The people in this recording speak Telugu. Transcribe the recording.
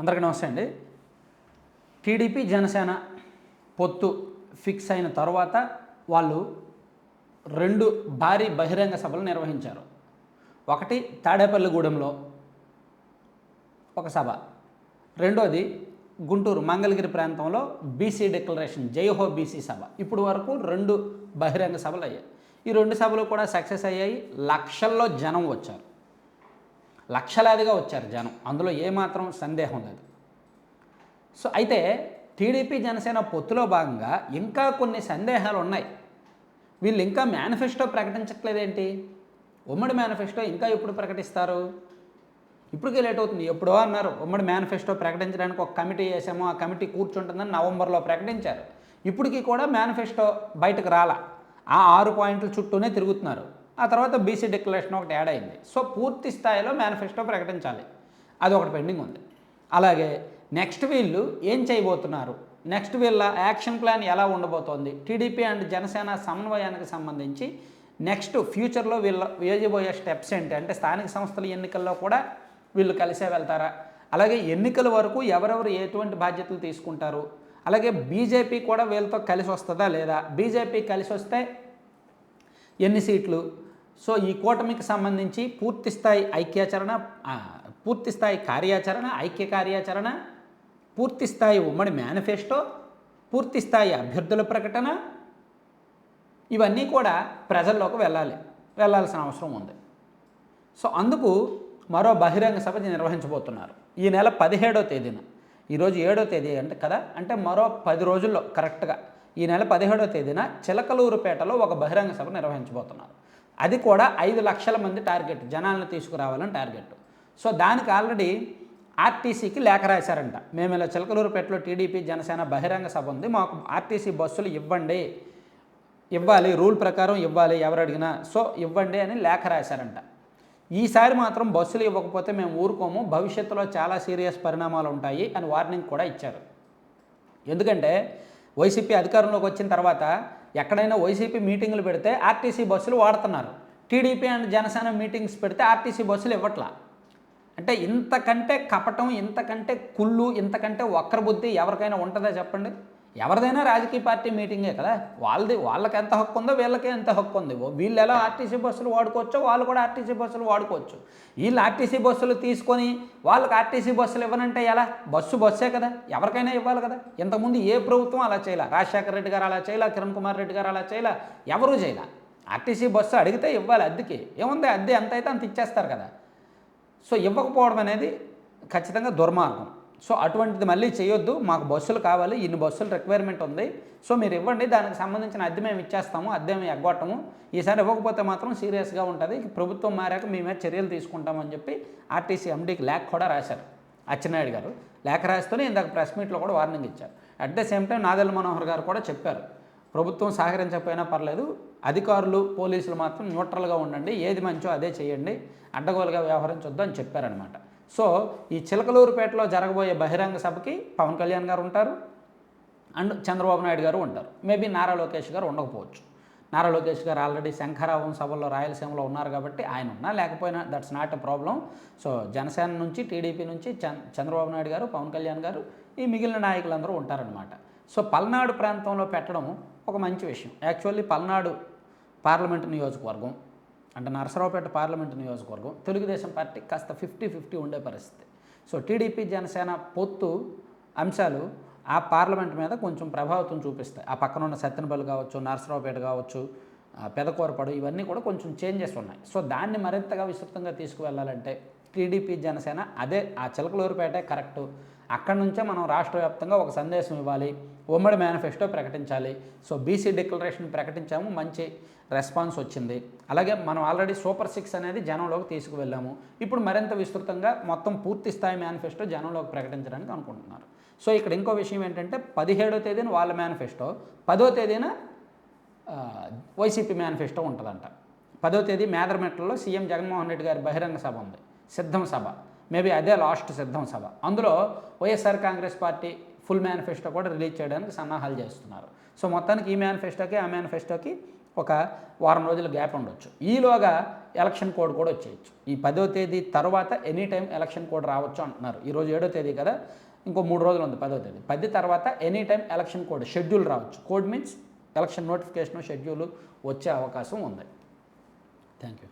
అందరికీ నమస్తే అండి. టీడీపీ జనసేన పొత్తు ఫిక్స్ అయిన తర్వాత వాళ్ళు రెండు భారీ బహిరంగ సభలు నిర్వహించారు. ఒకటి తాడేపల్లిగూడెంలో ఒక సభ. రెండోది గుంటూరు మంగళగిరి ప్రాంతంలో బీసీ డిక్లరేషన్ జైహో బీసీ సభ. ఇప్పుడు వరకు రెండు బహిరంగ సభలు అయ్యాయి. ఈ రెండు సభలు కూడా సక్సెస్ అయ్యాయి. లక్షల్లో జనం వచ్చారు. లక్షలాదిగా వచ్చారు జనం. అందులో ఏమాత్రం సందేహం లేదు. సో అయితే టీడీపీ జనసేన పొత్తులో భాగంగా ఇంకా కొన్ని సందేహాలు ఉన్నాయి. వీళ్ళు ఇంకా మేనిఫెస్టో ప్రకటించట్లేదేంటి? ఉమ్మడి మేనిఫెస్టో ఇంకా ఎప్పుడు ప్రకటిస్తారు? ఇప్పటికే లేట్ అవుతుంది. ఎప్పుడో అన్నారు ఉమ్మడి మేనిఫెస్టో ప్రకటించడానికి ఒక కమిటీ వేసాము ఆ కమిటీ కూర్చుంటుందని నవంబర్లో ప్రకటించారు. ఇప్పటికీ కూడా మేనిఫెస్టో బయటకు రాలా. ఆ ఆరు పాయింట్ల చుట్టూనే తిరుగుతున్నారు. ఆ తర్వాత బీసీ డిక్లరేషన్ ఒకటి యాడ్ అయింది. సో పూర్తి స్థాయిలో మేనిఫెస్టో ప్రకటించాలి. అది ఒకటి పెండింగ్ ఉంది. అలాగే నెక్స్ట్ వీళ్ళు ఏం చేయబోతున్నారు? నెక్స్ట్ వీళ్ళ యాక్షన్ ప్లాన్ ఎలా ఉండబోతోంది? టీడీపీ అండ్ జనసేన సమన్వయానికి సంబంధించి నెక్స్ట్ ఫ్యూచర్లో వీళ్ళ వేయబోయే స్టెప్స్ ఏంటి? అంటే స్థానిక సంస్థల ఎన్నికల్లో కూడా వీళ్ళు కలిసే వెళ్తారా? అలాగే ఎన్నికల వరకు ఎవరెవరు ఎటువంటి బాధ్యతలు తీసుకుంటారు? అలాగే బీజేపీ కూడా వీళ్ళతో కలిసి వస్తుందా లేదా? బీజేపీ కలిసి వస్తే ఎన్ని సీట్లు? సో ఈ కూటమికి సంబంధించి పూర్తిస్థాయి ఐక్యాచరణ పూర్తిస్థాయి కార్యాచరణ ఐక్య కార్యాచరణ పూర్తిస్థాయి ఉమ్మడి మేనిఫెస్టో పూర్తిస్థాయి అభ్యర్థుల ప్రకటన ఇవన్నీ కూడా ప్రజల్లోకి వెళ్ళాలి వెళ్ళాల్సిన అవసరం ఉంది. సో అందుకు మరో బహిరంగ సభ నిర్వహించబోతున్నారు. ఈ నెల పదిహేడో తేదీన. ఈరోజు ఏడో తేదీ అంటే కదా? అంటే మరో పది రోజుల్లో కరెక్ట్గా. ఈ నెల పదిహేడో తేదీన చిలకలూరుపేటలో ఒక బహిరంగ సభ నిర్వహించబోతున్నారు. అది కూడా ఐదు లక్షల మంది టార్గెట్ జనాలను తీసుకురావాలని టార్గెట్. సో దానికి ఆల్రెడీ ఆర్టీసీకి లేఖ రాశారంట. మేము ఇలా చిలకలూరుపేటలో టీడీపీ జనసేన బహిరంగ సభ ఉంది మాకు ఆర్టీసీ బస్సులు ఇవ్వండి. ఇవ్వాలి రూల్ ప్రకారం ఇవ్వాలి ఎవరు అడిగినా. సో ఇవ్వండి అని లేఖ రాశారంట. ఈసారి మాత్రం బస్సులు ఇవ్వకపోతే మేము ఊరుకోము భవిష్యత్తులో చాలా సీరియస్ పరిణామాలు ఉంటాయి అని వార్నింగ్ కూడా ఇచ్చారు. ఎందుకంటే వైసీపీ అధికారంలోకి వచ్చిన తర్వాత ఎక్కడైనా వైసీపీ మీటింగులు పెడితే ఆర్టీసీ బస్సులు వాడుతున్నారు. టీడీపీ అండ్ జనసేన మీటింగ్స్ పెడితే ఆర్టీసీ బస్సులు ఇవ్వట్లా. అంటే ఇంతకంటే కపటం ఇంతకంటే కుళ్ళు ఇంతకంటే వక్రబుద్ధి ఎవరికైనా ఉంటుందా చెప్పండి? ఎవరిదైనా రాజకీయ పార్టీ మీటింగే కదా. వాళ్ళది వాళ్ళకి ఎంత హక్కు ఉందో వీళ్ళకి ఎంత హక్కు ఉంది. వీళ్ళు ఎలా ఆర్టీసీ బస్సులు వాడుకోవచ్చో వాళ్ళు కూడా ఆర్టీసీ బస్సులు వాడుకోవచ్చు. వీళ్ళు ఆర్టీసీ బస్సులు తీసుకొని వాళ్ళకి ఆర్టీసీ బస్సులు ఇవ్వనంటే ఎలా? బస్సు బస్సే కదా. ఎవరికైనా ఇవ్వాలి కదా. ఇంతకుముందు ఏ ప్రభుత్వం అలా చేయలే. రాజశేఖర రెడ్డి గారు అలా చేయలే కిరణ్ కుమార్ రెడ్డి గారు అలా చేయలే. ఎవరూ చేయలే. ఆర్టీసీ బస్సు అడిగితే ఇవ్వాలి అద్దెకి. ఏముంది? అద్దె ఎంత అయితే అంత ఇచ్చేస్తారు కదా. సో ఇవ్వకపోవడం అనేది ఖచ్చితంగా దుర్మార్గం. సో అటువంటిది మళ్ళీ చేయొద్దు. మాకు బస్సులు కావాలి. ఇన్ని బస్సులు రిక్వైర్మెంట్ ఉంది. సో మీరు ఇవ్వండి. దానికి సంబంధించిన అద్దె మేము ఇచ్చేస్తాము. అద్దె మేము ఎగ్గొట్టము. ఈసారి ఇవ్వకపోతే మాత్రం సీరియస్గా ఉంటుంది. ప్రభుత్వం మారాక మేమే చర్యలు తీసుకుంటామని చెప్పి ఆర్టీసీ ఎండీకి లేఖ కూడా రాశారు. అచ్చెన్నాయుడు గారు. లేఖ రాస్తూనే ఇందాక ప్రెస్ మీట్లో కూడా వార్నింగ్ ఇచ్చారు. At the same time Nadal Manohar గారు కూడా చెప్పారు. ప్రభుత్వం సహకరించకపోయినా పర్లేదు. అధికారులు పోలీసులు మాత్రం న్యూట్రల్గా ఉండండి. ఏది మంచో అదే చేయండి. అడ్డగోలుగా వ్యవహరించొద్దు అని చెప్పారనమాట సో ఈ చిలకలూరుపేటలో జరగబోయే బహిరంగ సభకి పవన్ కళ్యాణ్ గారు ఉంటారు అండ్ చంద్రబాబు నాయుడు గారు ఉంటారు. మేబీ నారా లోకేష్ గారు ఉండకపోవచ్చు. నారా లోకేష్ గారు ఆల్రెడీ శంఖరావం సభల్లో రాయలసీమలో ఉన్నారు కాబట్టి ఆయన ఉన్నా లేకపోయినా that's not a problem. So Janasena నుంచి టీడీపీ నుంచి చంద్ర చంద్రబాబు నాయుడు గారు పవన్ కళ్యాణ్ గారు ఈ మిగిలిన నాయకులందరూ ఉంటారనమాట సో పల్నాడు ప్రాంతంలో పెట్టడం ఒక మంచి విషయం. యాక్చువల్లీ పల్నాడు పార్లమెంటు నియోజకవర్గం అంటే నరసరావుపేట పార్లమెంటు నియోజకవర్గం తెలుగుదేశం పార్టీ కాస్త ఫిఫ్టీ ఫిఫ్టీ ఉండే పరిస్థితి. సో టీడీపీ జనసేన పొత్తు అంశాలు ఆ పార్లమెంట్ మీద కొంచెం ప్రభావితం చూపిస్తాయి. ఆ పక్కన ఉన్న సత్తెనపల్లి కావచ్చు నరసరావుపేట కావచ్చు పెదకూరపడు ఇవన్నీ కూడా కొంచెం చేంజెస్ ఉన్నాయి. సో దాన్ని మరింతగా విస్తృతంగా తీసుకువెళ్ళాలంటే టీడీపీ జనసేన అదే ఆ చిలకలూరుపేట కరెక్టు. అక్కడి నుంచే మనం రాష్ట్ర వ్యాప్తంగా ఒక సందేశం ఇవ్వాలి. ఉమ్మడి మేనిఫెస్టో ప్రకటించాలి. సో బీసీ డిక్లరేషన్ ప్రకటించాము. మంచి రెస్పాన్స్ వచ్చింది. అలాగే మనం ఆల్రెడీ సూపర్ సిక్స్ అనేది జనంలోకి తీసుకువెళ్ళాము. ఇప్పుడు మరింత విస్తృతంగా మొత్తం పూర్తి స్థాయి మేనిఫెస్టో జనంలోకి ప్రకటించడానికి అనుకుంటున్నారు. సో ఇక్కడ ఇంకో విషయం ఏంటంటే పదిహేడో తేదీన వాళ్ళ మేనిఫెస్టో పదో తేదీన వైసీపీ మేనిఫెస్టో ఉంటుందంట. పదో తేదీ మేదరమెట్లలో సీఎం జగన్మోహన్ రెడ్డి గారి బహిరంగ సభ ఉంది. సిద్ధం సభ. మేబీ అదే లాస్ట్ సిద్ధం సభ. అందులో YSR Congress party full manifesto కూడా రిలీజ్ చేయడానికి సన్నాహాలు చేస్తున్నారు. సో మొత్తానికి ఈ మేనిఫెస్టోకి ఆ మేనిఫెస్టోకి ఒక వారం రోజుల గ్యాప్ ఉండొచ్చు. ఈలోగా ఎలక్షన్ కోడ్ కూడా వచ్చేయచ్చు. ఈ పదో తేదీ తర్వాత ఎనీ టైం ఎలక్షన్ కోడ్ రావచ్చు అంటున్నారు. ఈరోజు ఏడో తేదీ కదా ఇంకో మూడు రోజులు ఉంది పదో తేదీ. పది తర్వాత any time election code schedule రావచ్చు. Code means election notification schedule వచ్చే అవకాశం ఉంది. Thank you